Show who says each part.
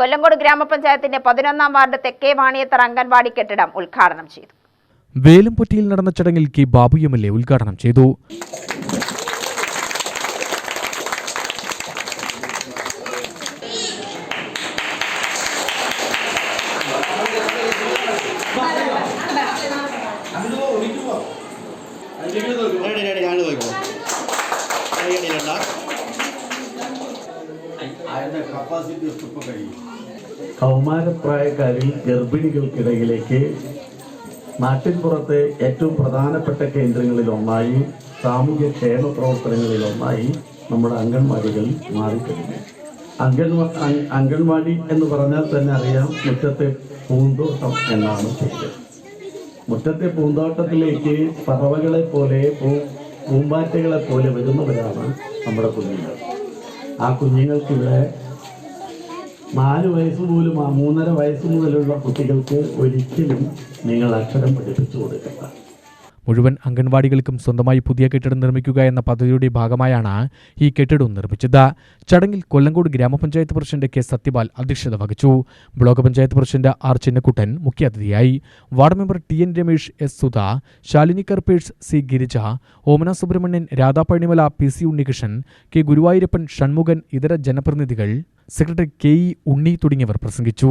Speaker 1: കൊല്ലങ്കോട് ഗ്രാമപഞ്ചായത്തിന്റെ പതിനൊന്നാം വാർഡ് തെക്കേ വാണിയത്തറ അംഗൻവാടി കെട്ടിടം ഉദ്ഘാടനം ചെയ്തു
Speaker 2: വേലുംപൊറ്റിയിൽ നടന്ന ചടങ്ങിൽ K Babu M L A ഉദ്ഘാടനം ചെയ്തു
Speaker 3: പോയിക്കോ റെഡിയിലുണ്ടോ
Speaker 4: കൗമാരപ്രായക്കാരിൽ ഗർഭിണികൾക്കിടയിലേക്ക് നാട്ടിൻ പുറത്തെ ഏറ്റവും പ്രധാനപ്പെട്ട കേന്ദ്രങ്ങളിൽ ഒന്നായി സാമൂഹ്യ ക്ഷേമ പ്രവർത്തനങ്ങളിൽ ഒന്നായി നമ്മുടെ അംഗൻവാടികൾ മാറിക്കഴിഞ്ഞു. അംഗൻവാ അംഗൻവാടി എന്ന് പറഞ്ഞാൽ തന്നെ അറിയാം മുറ്റത്തെ പൂന്തോട്ടം എന്നാണ് പേര്. മുറ്റത്തെ പൂന്തോട്ടത്തിലേക്ക് പറവകളെ പോലെ പൂ പൂമ്പാറ്റകളെ പോലെ വരുന്നവരാണ് നമ്മുടെ കുഞ്ഞുങ്ങൾ. ആ കുഞ്ഞുങ്ങൾക്കിവിടെ നാല് വയസ്സ് പോലും ആ മൂന്നര വയസ്സ് മുതലുള്ള കുട്ടികൾക്ക് ഒരിക്കലും നിങ്ങൾ അക്ഷരം പഠിപ്പിച്ചു കൊടുക്കണ്ട.
Speaker 2: മുഴുവൻ അംഗൻവാടികൾക്കും സ്വന്തമായി പുതിയ കെട്ടിടം നിർമ്മിക്കുക എന്ന പദ്ധതിയുടെ ഭാഗമായാണ് ഈ കെട്ടിടം നിർമ്മിച്ചത്. ചടങ്ങിൽ കൊല്ലങ്കോട് ഗ്രാമപഞ്ചായത്ത് പ്രസിഡന്റ് കെ സത്യപാൽ അധ്യക്ഷത വഹിച്ചു. Block panchayat president R Chinnakuttan മുഖ്യാതിഥിയായി. Ward member T N Ramesh S Sudha Shalini കർപ്പേഴ്സ് C Girija Omana Subramanian Radha Pazhanimala P C Unnikrishnan K Guruvayurappan Shanmukhan ഇതര ജനപ്രതിനിധികൾ സെക്രട്ടറി കെ ഇ ഉണ്ണി തുടങ്ങിയവർ പ്രസംഗിച്ചു